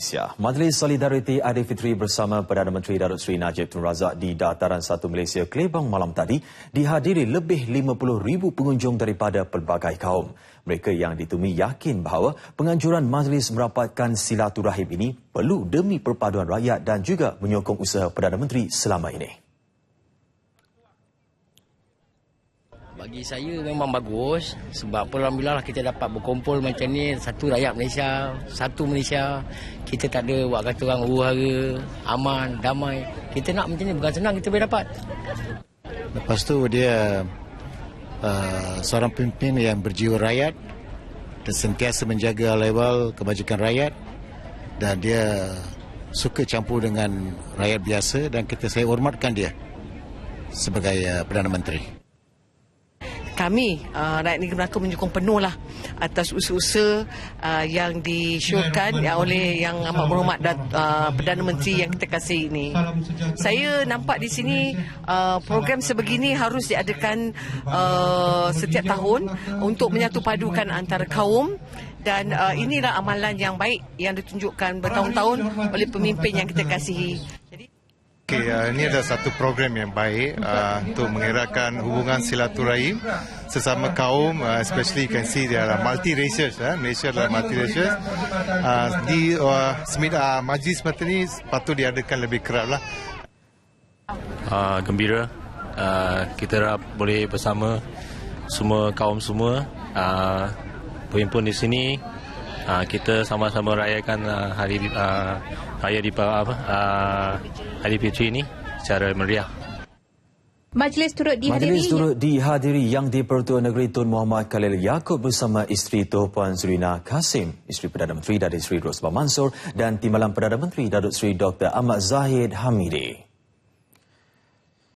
Malaysia. Majlis Solidariti Aidilfitri bersama Perdana Menteri Datuk Seri Najib Tun Razak di Dataran Satu Malaysia Kelebang malam tadi dihadiri lebih 50,000 pengunjung daripada pelbagai kaum. Mereka yang ditemui yakin bahawa penganjuran majlis merapatkan silaturahim ini perlu demi perpaduan rakyat dan juga menyokong usaha Perdana Menteri selama ini. Bagi saya memang bagus sebab alhamdulillah lah kita dapat berkumpul macam ni satu rakyat Malaysia, satu Malaysia. Kita tak ada buat kata orang huru aman, damai. Kita nak macam ni bukan senang kita boleh dapat. Lepas tu dia uh, seorang pemimpin yang berjiwa rakyat dan sentiasa menjaga level kebajikan rakyat dan dia suka campur dengan rakyat biasa dan kita saya hormatkan dia sebagai uh, Perdana Menteri kami uh, rakyat negeri Melaka menyokong penuh lah atas usaha-usaha uh, yang disyorkan ya, oleh yang amat berhormat dan uh, Perdana Menteri yang kita kasih ini. Saya nampak di sini uh, program sebegini harus diadakan uh, setiap tahun untuk menyatu padukan antara kaum dan uh, inilah amalan yang baik yang ditunjukkan bertahun-tahun oleh pemimpin yang kita kasihi. Okay, uh, ini adalah satu program yang baik uh, untuk mengeratkan hubungan silaturahim sesama kaum, uh, especially you can see there are multi-racial, uh, Malaysia adalah multi-racial. Uh, di uh, semit, uh, majlis seperti ini patut diadakan lebih kerap lah. Uh, gembira, uh, kita harap boleh bersama semua kaum semua uh, berhimpun di sini uh, kita sama-sama rayakan uh, hari uh, hari di apa uh, hari Fitri ini secara meriah. Majlis turut dihadiri. Majlis turut dihadiri yang di-Pertua Negeri Tun Muhammad Khalil Yaakob bersama isteri Tuh Puan Zurina Kasim, isteri Perdana Menteri Datuk Seri Rosbah Mansor dan Timbalan Perdana Menteri Datuk Seri Dr. Ahmad Zahid Hamidi.